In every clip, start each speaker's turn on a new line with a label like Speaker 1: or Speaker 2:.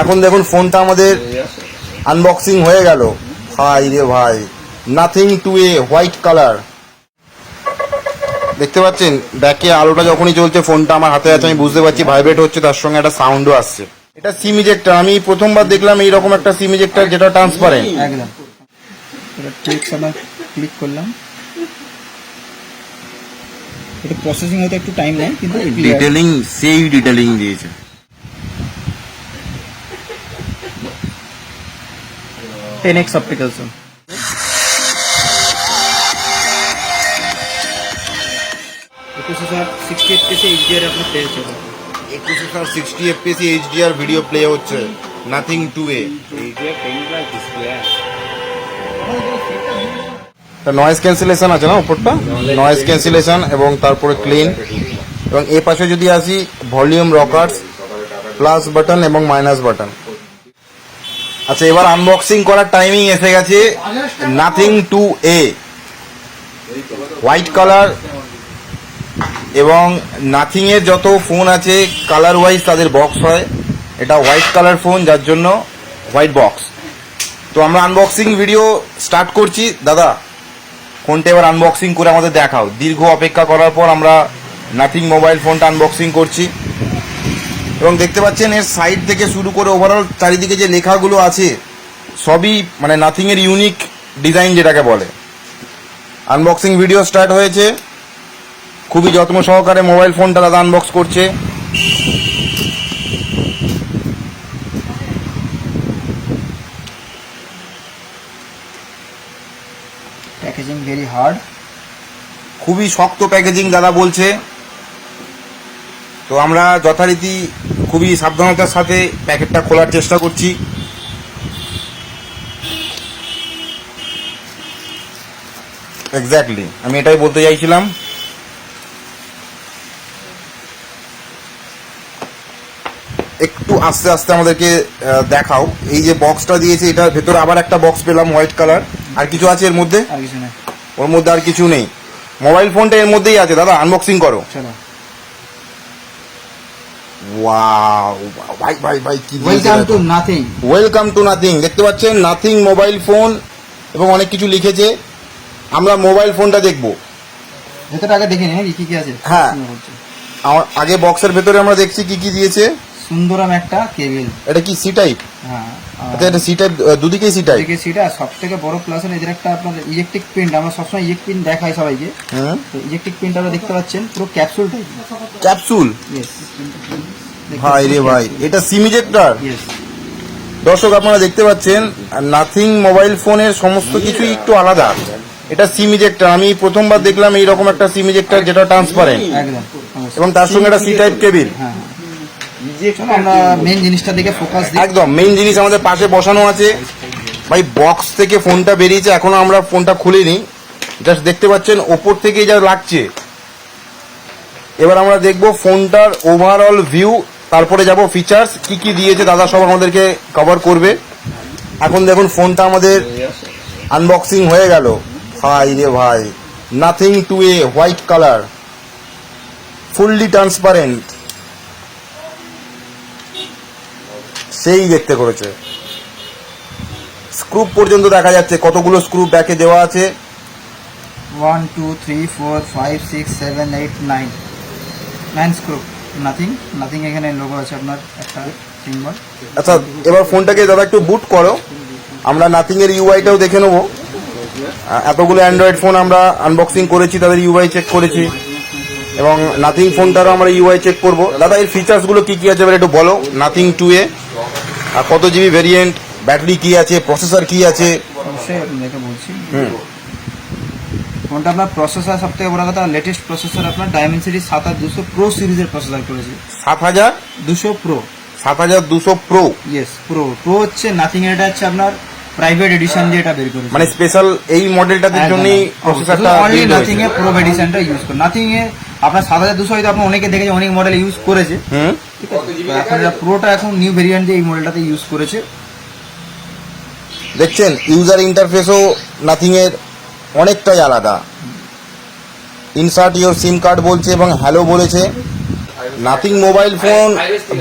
Speaker 1: এখন দেখুন ফোনটা আমাদের আনবক্সিং হয়ে গেল। ভাই রে ভাই। Nothing two A white colour দেখতে পাচ্ছেন? ব্যাকে আলোটা যখনই চলছে ফোনটা আমার হাতে আছে আমি বুঝতে পারছি ভাইব্রেট হচ্ছে তার সঙ্গে একটা সাউন্ডও আসছে। এটা সিম ইজেক্টার আমি প্রথমবার দেখলাম এইরকম একটা সিম ইজেক্টার যেটা ট্রান্সপারেন্ট
Speaker 2: একদম। এটা টেক্স আমরা ক্লিক করলাম। এটা প্রসেসিং হতে একটু টাইম নেয় কিন্তু।
Speaker 1: ডিটেলিং সেই ডিটেলিং দিয়েছে।
Speaker 2: টেন এক্স অপটিক্যাল একুশে সিক্সটি এফপিএসে এইচডিআর আপনার পেয়ে যাবে
Speaker 1: একুশে স্যার সিক্সটি এফপিএসি এইচডিআর ভিডিও প্লে হচ্ছে। Nothing two A noise cancellation আছে। না উপরটা? নয়েজ ক্যান্সেলেশন এবং তারপরে ক্লিন এবং এ পাশে যদি আসি ভলিউম রকার্স প্লাস বাটন এবং মাইনাস বাটন আচ্ছা এবার আনবক্সিং করার টাইমিং এসে গেছে Nothing two A white colour এবং নাথিং এর যত ফোন আছে কালার ওয়াইজ তাদের বক্স হয়। এটা হোয়াইট কালার ফোন যার জন্য হোয়াইট বক্স তো আমরা আনবক্সিং ভিডিও স্টার্ট করছি। দাদা ফোনটা এবার আনবক্সিং করে আমাদের দেখাও। দীর্ঘ অপেক্ষা করার পর আমরা নাথিং মোবাইল ফোনটা আনবক্সিং করছি। এবং দেখতে পাচ্ছেন এর সাইড থেকে শুরু করে ওভারঅল চারিদিকে যে লেখাগুলো আছে সবই মানে নাথিং এর ইউনিক ডিজাইন যেটাকে বলে। আনবক্সিং ভিডিও স্টার্ট হয়েছে। খুবই যত্ন সহকারে মোবাইল ফোনটা দাদা আনবক্স করছে।
Speaker 2: প্যাকেজিং ভেরি হার্ড
Speaker 1: খুবই শক্ত প্যাকেজিং দাদা বলছে। তো আমরা যথারীতি খুবই সাবধানতার সাথে প্যাকেটটা খোলার চেষ্টা করছি। এক্স্যাক্টলি আমি এটাই বলতে চাইছিলাম। একটু আস্তে আস্তে আমাদেরকে দেখাও। এই যে বক্সটা দিয়েছে এটার ভেতরে আবার একটা বক্স পেলাম হোয়াইট কালার। আর কিছু আছে এর মধ্যে?
Speaker 2: আর কিছু না
Speaker 1: ওর মধ্যে আর কিছু নেই। মোবাইল ফোনটা এর মধ্যেই আছে। দাদা আনবক্সিং করো।
Speaker 2: চলো।
Speaker 1: ওয়াও ভাই ভাই ভাই কি
Speaker 2: welcome to Nothing
Speaker 1: welcome to Nothing দেখতে পাচ্ছেন? নাথিং মোবাইল ফোন এবং অনেক কিছু লিখেছে। আমরা মোবাইল ফোনটা দেখব।
Speaker 2: আগে দেখে নিন কি কি আছে?
Speaker 1: হ্যাঁ। আমার আগে বক্সের ভেতরে আমরা দেখছি কি কি দিয়েছে।
Speaker 2: সুন্দরম একটা কেবিল
Speaker 1: এটা কি সি টাইপ
Speaker 2: হ্যাঁ
Speaker 1: আচ্ছা এটা সি টাইপ দুদিকেই সি টাইপ
Speaker 2: সেটা সব থেকে বড় প্লাস হলো এদের একটা আপনার ইলেকট্রিক প্রিন্ট আমরা সবসময় ইলেকট্রিক প্রিন্ট দেখাই সবাইকে। তো ইলেকট্রিক প্রিন্ট আপনারা দেখতে পাচ্ছেন পুরো ক্যাপসুল টাইপ
Speaker 1: ক্যাপসুল ভাই রে ভাই এটা সিমিজেক্টর
Speaker 2: ইয়েস
Speaker 1: দর্শক আপনারা দেখতে পাচ্ছেন নাথিং মোবাইল ফোনের সমস্ত কিছুই একটু আলাদা। এটা সিম ইজেক্টর আমি প্রথমবার দেখলাম এইরকম একটা সিম ইজেক্টর যেটা ট্রান্সপারেন্ট এবং তার সঙ্গে একটা সি টাইপ কেবিল
Speaker 2: আমরা মেন জিনিসটা দিকে ফোকাস
Speaker 1: একদম মেইন জিনিস আমাদের পাশে বসানো আছে। ভাই বক্স থেকে ফোনটা বেরিয়েছে এখনও আমরা ফোনটা খুলিনি। জাস্ট দেখতে পাচ্ছেন ওপর থেকে যা লাগছে। এবার আমরা দেখব ফোনটার ওভারঅল ভিউ তারপরে যাব ফিচার্স কি কি দিয়েছে দাদা সব আমাদেরকে কভার করবে। এখন দেখুন ফোনটা আমাদের আনবক্সিং হয়ে গেল। ভাই রে ভাই Nothing two A white colour fully transparent সেই দেখতে করেছে। স্ক্রুপ পর্যন্ত দেখা যাচ্ছে, কতগুলো স্ক্রু ব্যাকে দেওয়া আছে।
Speaker 2: One two three four five six seven eight nine nine screw Nothing Nothing এখানে লোগো আছে আপনার একটা সিম্বল
Speaker 1: আচ্ছা এবার ফোনটাকে দাদা একটু বুট করো। আমরা নাথিং এর ইউআইটাও দেখে নেব। এতগুলো অ্যান্ড্রয়েড ফোন আমরা আনবক্সিং করেছি তাদের ইউআই চেক করেছি। এবং নাথিং ফোনটারও আমরা ইউআই চেক করব। দাদা এর ফিচার্সগুলো কি কি আছে এবার একটু বলো? নাথিং টু এ আর কত জিবি ভেরিয়েন্ট ব্যাটারি কি আছে? প্রসেসর কি আছে?
Speaker 2: অবশ্যই আপনাদেরকে বলছি। ফোনটা আপনার প্রসেসর সব থেকে বড় কথা লেটেস্ট প্রসেসর আপনার ডায়মেন্সিটি সাত হাজার দুশো প্রো সিরিজের প্রসেসর করেছে।
Speaker 1: সাত হাজার?
Speaker 2: দুশো প্রো
Speaker 1: সাত হাজার দুশো প্রো
Speaker 2: ইয়েস প্রো প্রো হচ্ছে নাথিং এটা হচ্ছে আপনার প্রাইভেট এডিশন দিয়ে এটা বের করেছে।
Speaker 1: মানে স্পেশাল এই মডেলটার জন্যই প্রসেসরটা build
Speaker 2: নাথিং এ প্রো এডিশনটা ইউজ করে নাথিং এ আপনার সাত হাজার দুশো হয়তো আপনি অনেকে দেখেছে অনেক মডেল ইউজ করেছে। ঠিক আছে প্রোটা এখন নিউ ভেরিয়েন্ট দিয়ে এই মডেলটাতে ইউজ করেছে।
Speaker 1: দেখছেন ইউজার ইন্টারফেসও নাথিং এর অনেকটাই আলাদা। ইনসার্ট ইওর সিম কার্ড বলছে এবং হ্যালো বলেছে। নাথিং মোবাইল ফোন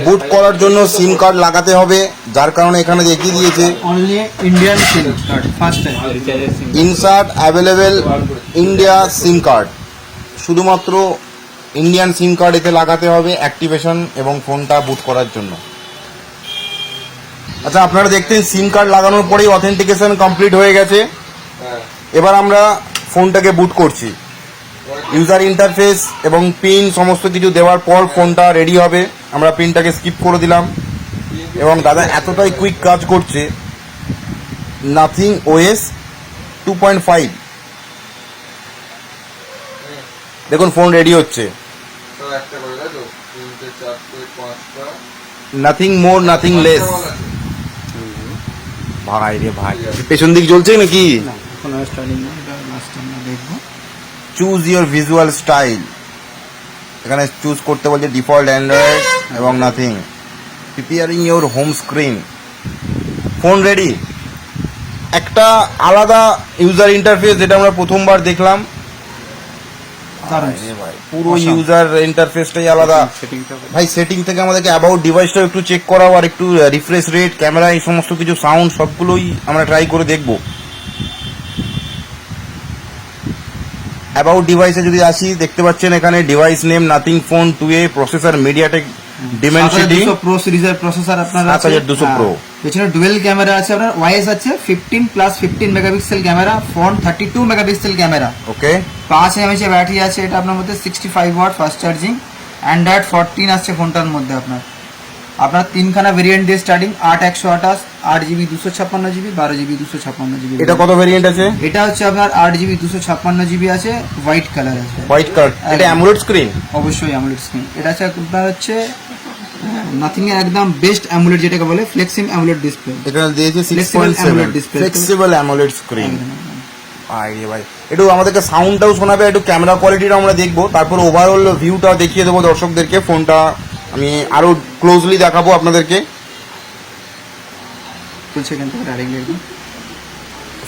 Speaker 1: বুট করার জন্য সিম কার্ড লাগাতে হবে যার কারণে এখানে দেখিয়ে দিয়েছে।
Speaker 2: Indian SIM card first
Speaker 1: insert available India SIM card শুধুমাত্র ইন্ডিয়ান সিম কার্ড এতে লাগাতে হবে অ্যাক্টিভেশন এবং ফোনটা বুট করার জন্য। আচ্ছা আপনারা দেখতেন সিম কার্ড লাগানোর পরেই অথেন্টিকেশন কমপ্লিট হয়ে গেছে। এবার আমরা ফোনটাকে বুট করছি। ইউজার ইন্টারফেস এবং পিন সমস্ত কিছু দেওয়ার পর ফোনটা রেডি হবে। আমরা পিনটাকে স্কিপ করে দিলাম। এবং দাদা এতটাই কুইক কাজ করছে। Nothing OS two point five দেখুন ফোন রেডি হচ্ছে। নাথিং মোর নাথিং লেস ভাই রে ভাই। পেছন দিক জ্বলছে নাকি?
Speaker 2: না এখন স্টার্টিং না এটা লাস্ট আমরা দেখব।
Speaker 1: চুজ ইওর ভিজুয়াল স্টাইল এখানে চুজ করতে বলছে ডিফল্ট অ্যান্ড্রয়েড এবং Nothing preparing your home screen phone ready একটা আলাদা ইউজার ইন্টারফেস যেটা আমরা প্রথমবার দেখলাম। পুরো ইউজার ইন্টারফেসটাই আলাদা। ভাই। সেটিং থেকে আমাদেরকে অ্যাবাউট ডিভাইসটাও একটু চেক করাও আর একটু রিফ্রেশ রেট ক্যামেরা এই সমস্ত কিছু সাউন্ড সবগুলোই আমরা ট্রাই করে দেখব। অ্যাবাউট ডিভাইসে যদি আসি দেখতে পাচ্ছেন এখানে device name Nothing phone two A processor MediaTek Dimensity
Speaker 2: pro সিরিজের প্রসেসর আপনার আছে।
Speaker 1: 7200
Speaker 2: হ্যাঁ।
Speaker 1: Pro।
Speaker 2: পেছনে ডুয়েল ক্যামেরা আছে আপনার ওয়াইএস আছে fifteen plus fifteen megapixel camera front thirty two megapixel camera
Speaker 1: okay
Speaker 2: পাঁচ এমএচের ব্যাটারি আছে এটা আপনার মধ্যে sixty five watt fast charging Android fourteen আসছে ফোনটার মধ্যে আপনার। আপনার তিনখানা ভেরিয়েন্ট দিয়ে স্টার্টিং আট একশো আঠাশ আট জিবি দুশো ছাপ্পান্ন জিবি বারো জিবি দুশো ছাপ্পান্ন জিবি।
Speaker 1: এটা কত ভেরিয়েন্ট আছে?
Speaker 2: এটা হচ্ছে আপনার আট জিবি দুশো ছাপ্পান্ন জিবি আছে হোয়াইট কালার আছে।
Speaker 1: হোয়াইট কার্ড এটা অ্যামোলেড স্ক্রিন
Speaker 2: অবশ্যই অ্যামুলেট স্ক্রিন এটা হচ্ছে আপনার হচ্ছে নাথিং এর একদম বেস্ট অ্যামুলেট যেটাকে বলে ফ্লেক্সিম অ্যামুলেট ডিসপ্লে
Speaker 1: এখানে দিয়েছে six
Speaker 2: Flexible
Speaker 1: point seven
Speaker 2: AMOLED
Speaker 1: flexible AMOLED screen ভাই ভাই একটু আমাদেরকে সাউন্ডটাও শোনাবে একটু ক্যামেরা কোয়ালিটিটা আমরা দেখব। তারপর ওভারঅল ভিউটা দেখিয়ে দেবো দর্শকদেরকে। ফোনটা আমি আরও ক্লোজলি দেখাবো আপনাদেরকে।
Speaker 2: চলছে এখান থেকে ডাইরেক্টলি একদম।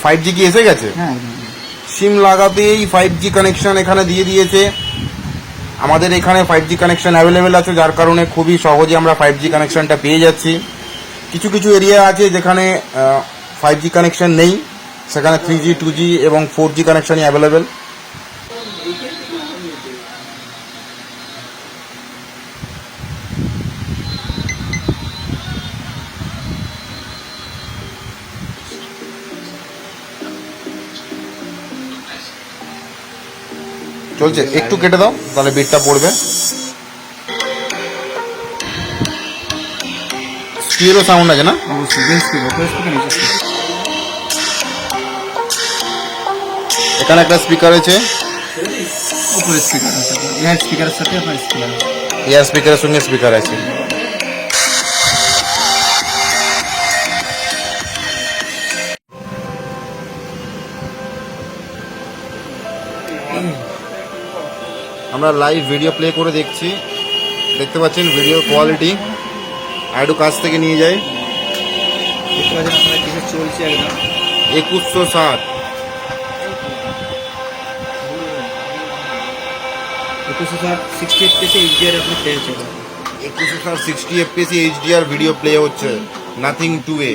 Speaker 1: ফাইভ জি কি এসে গেছে?
Speaker 2: হ্যাঁ একদম।
Speaker 1: সিম লাগাতেই ফাইভ জি কানেকশন এখানে দিয়ে দিয়েছে। আমাদের এখানে ফাইভ জি কানেকশন অ্যাভেলেবেল আছে যার কারণে খুবই সহজে আমরা ফাইভ জি কানেকশনটা পেয়ে যাচ্ছি। কিছু কিছু এরিয়া আছে যেখানে ফাইভ জি কানেকশন নেই। সেখানে থ্রি জি টু জি এবং ফোর জি কানেকশনই অ্যাভেলেবেল চলছে একটু কেটে দাও তাহলে বিটটা পড়বে। স্টিরও সাউন্ড আছে না। এখানে একটা স্পিকার আছে
Speaker 2: এয়ার স্পিকারের সঙ্গে স্পিকার আছে।
Speaker 1: এয়ার আমরা লাইভ ভিডিও প্লে করে দেখছি। দেখতে পাচ্ছেন ভিডিও কোয়ালিটি আর একটু কাছ থেকে নিয়ে যাই।
Speaker 2: দেখতে পাচ্ছেন আপনার কিছু চলছে একদম
Speaker 1: একুশশো ষাট।
Speaker 2: একুশে স্যার সিক্সটি এফপিএসে এইচডিআর আপনি
Speaker 1: একুশশো ষাট সিক্সটি এফপিএসি এইচডিআর ভিডিও প্লে হচ্ছে। নাথিং টু এ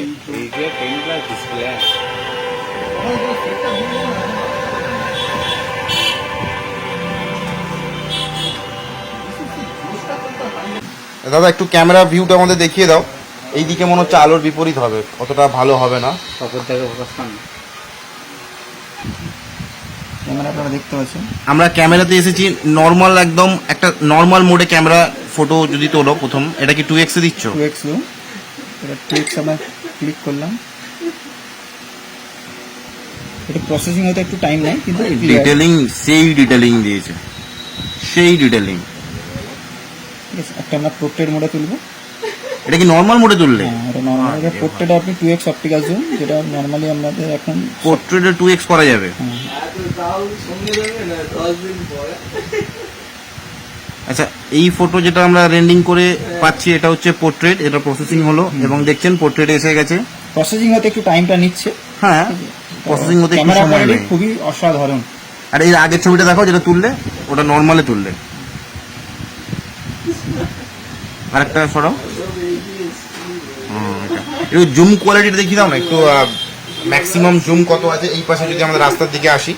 Speaker 1: দাদা একটু ক্যামেরা ভিউটা আমাদের দেখিয়ে দাও। এই দিকে মনে হচ্ছে আলোর বিপরীত হবে। অতটা ভালো হবে না।
Speaker 2: থেকে ফোকাস পান ক্যামেরা আপনারা দেখতে পাচ্ছেন?
Speaker 1: আমরা ক্যামেরাতে এসেছি। নর্মাল একদম একটা নর্মাল মোডে ক্যামেরা ফটো যদি তোলো প্রথম এটা কি টু এক্সে দিচ্ছ?
Speaker 2: টু এক্স এটা টু এক্স আমরা ক্লিক করলাম। এটা প্রসেসিং হতে একটু টাইম নেয় কিন্তু
Speaker 1: ডিটেলিং সেই ডিটেলিং দিয়েছে। সেই ডিটেলিং
Speaker 2: ঠিক আছে একটা আমরা পোর্ট্রেট মোডে তুলবো।
Speaker 1: এটা কি নর্মাল মোডে তুললে?
Speaker 2: হ্যাঁ এটা নর্মাল এটা পোর্ট্রেট আপনি টু এক্স অপটিক্যাল জুম যেটা নর্মালি আমাদের এখন
Speaker 1: পোর্ট্রেটে টু এক্স করা যাবে।
Speaker 2: হ্যাঁ,
Speaker 1: আচ্ছা এই ফটো যেটা আমরা রেন্ডিং করে পাচ্ছি এটা হচ্ছে পোর্ট্রেট এটা প্রসেসিং হলো এবং দেখছেন পোর্ট্রেট এসে গেছে।
Speaker 2: প্রসেসিং হতে একটু টাইমটা নিচ্ছে।
Speaker 1: হ্যাঁ প্রসেসিং হতে
Speaker 2: ক্যামেরা কোয়ালিটি খুবই অসাধারণ।
Speaker 1: আর এর আগের ছবিটা দেখো যেটা তুললে ওটা নর্মালে তুললে। আর একটা সরাও একটু জুম কোয়ালিটিটা দেখি দাও না একটু ম্যাক্সিমাম জুম কত আছে এই পাশে যদি আমাদের রাস্তার দিকে আসি।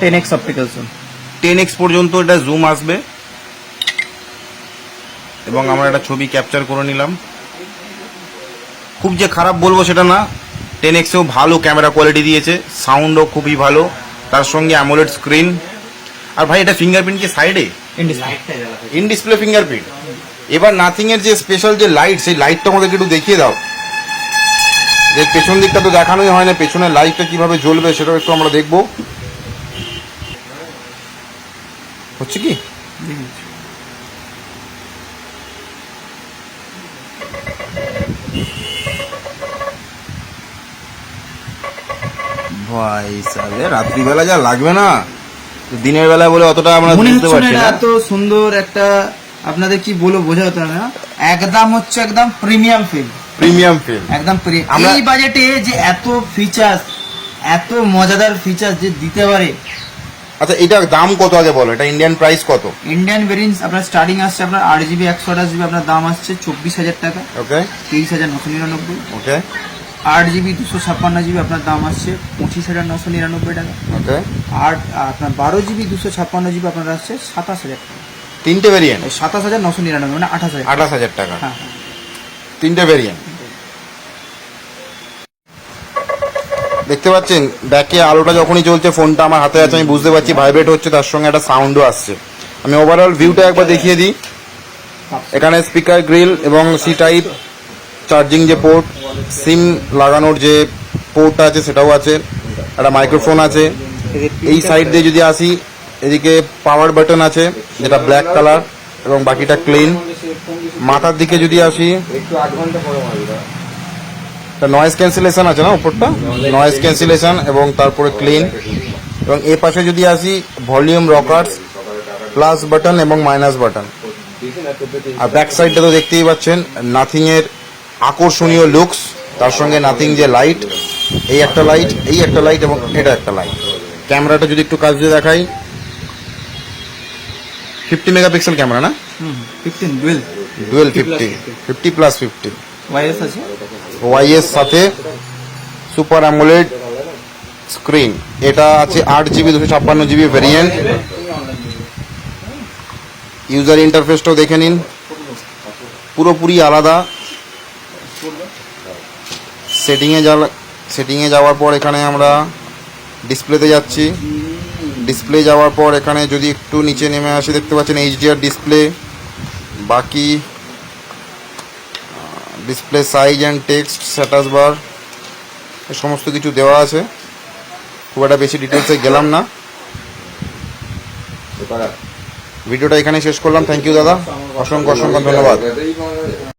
Speaker 2: Ten X optical zoom
Speaker 1: ten X পর্যন্ত এটা জুম আসবে। এবং আমরা একটা ছবি ক্যাপচার করে নিলাম। খুব যে খারাপ বলব সেটা না। টেন এক্সেও ভালো ক্যামেরা কোয়ালিটি দিয়েছে সাউন্ডও খুবই ভালো তার সঙ্গে অ্যামোলেড স্ক্রিন আর ভাই এটা ফিঙ্গারপ্রিন্ট কি সাইডে ইন ডিসপ্লে ফিঙ্গারপ্রিন্ট এবার নাথিং এর যে স্পেশাল যে লাইট সেই লাইটটা আমাদেরকে একটু দেখিয়ে দাও। যে পেছন দিকটা তো দেখানোই হয় না পেছনের লাইটটা কীভাবে জ্বলবে সেটাও একটু আমরা দেখব। হচ্ছে কি? ভাই সালে রাত্রিবেলা যা লাগবে না দিনের বেলা বলে অতটা আমরা বুঝতে পারছি
Speaker 2: এটা
Speaker 1: না।
Speaker 2: এত সুন্দর একটা আপনাদের কি বলব বোঝা হতো না একদম হচ্ছে একদম প্রিমিয়াম ফিল্ম
Speaker 1: প্রিমিয়াম ফিল্ম
Speaker 2: একদম
Speaker 1: আমরা-
Speaker 2: এই বাজেটে যে এত ফিচার্স এত মজাদার ফিচার্স যে দিতে পারে।
Speaker 1: আচ্ছা এটার দাম কত আগে বলো? এটা ইন্ডিয়ান প্রাইস কত?
Speaker 2: ইন্ডিয়ান ভেরিয়েন্স আপনার স্টার্টিং আসছে আপনার আট জিবি একশো আঠাশ জিবি আপনার দাম আসছে চব্বিশ হাজার টাকা।
Speaker 1: ওকে
Speaker 2: তেইশ হাজার নশো নিরানব্বই।
Speaker 1: ওকে
Speaker 2: আট জিবি দুশো ছাপ্পান্ন জিবি আপনার দাম আসছে পঁচিশ হাজার নশো নিরানব্বই টাকা।
Speaker 1: ওকে
Speaker 2: আর আপনার বারো জিবি দুশো ছাপ্পান্ন জিবি আপনার আসছে সাতাশ হাজার টাকা।
Speaker 1: তিনটে ভেরিয়েন্ট
Speaker 2: সাতাশ হাজার নশো নিরানব্বই মানে আঠাশ হাজার
Speaker 1: আঠাশ হাজার টাকা।
Speaker 2: হ্যাঁ হ্যাঁ।
Speaker 1: তিনটে ভেরিয়েন্ট দেখতে পাচ্ছেন ব্যাকে আলোটা যখনই চলছে ফোনটা আমার হাতে আছে আমি বুঝতে পারছি ভাইব্রেট হচ্ছে তার সঙ্গে একটা সাউন্ডও আসছে। আমি ওভারঅল ভিউটা একবার দেখিয়ে দিই। এখানে স্পিকার গ্রিল এবং সি টাইপ চার্জিং যে পোর্ট সিম লাগানোর যে পোর্টটা আছে সেটাও আছে, একটা মাইক্রোফোন আছে। এই সাইড দিয়ে যদি আসি, এদিকে পাওয়ার বাটন আছে, যেটা ব্ল্যাক কালার এবং বাকিটা ক্লিন মাথার দিকে যদি আসি নয়েজ ক্যান্সেলেশন আছে না উপরটা? নয়েজ ক্যান্সেলেশন এবং তারপরে ক্লিন এবং এ পাশে যদি আসি ভলিউম রকার্স প্লাস বাটন এবং মাইনাস বাটন আর ব্যাক সাইডটা তো দেখতেই পাচ্ছেন নাথিং এর আকর্ষণীয় লুকস তার সঙ্গে নাথিং যে লাইট এই একটা লাইট এই একটা লাইট এবং এটা একটা লাইট ক্যামেরাটা যদি একটু কাজ দিয়ে দেখাই। ফিফটি মেগাপিক্সেল ক্যামেরা না?
Speaker 2: Fifteen dual
Speaker 1: dual fifty fifty plus fifty
Speaker 2: OIS আছে?
Speaker 1: ওয়াইএস সাথে সুপার অ্যামোলেড স্ক্রিন এটা আছে আট জিবি দুশো ছাপ্পান্ন জিবি ভেরিয়েন্ট ইউজার ইন্টারফেসটাও দেখে নিন। পুরোপুরি আলাদা। সেটিংয়ে যা সেটিংয়ে যাওয়ার পর এখানে আমরা ডিসপ্লেতে যাচ্ছি। ডিসপ্লে যাওয়ার পর এখানে যদি একটু নিচে নেমে আসি, দেখতে পাচ্ছেন এইচডিআর ডিসপ্লে বাকি display size and text status bar এ সমস্ত কিছু দেওয়া আছে। খুব একটা বেশি ডিটেলসে গেলাম না। ভিডিওটা এখানে শেষ করলাম। থ্যাংক ইউ দাদা। অসংখ্য অসংখ্য ধন্যবাদ।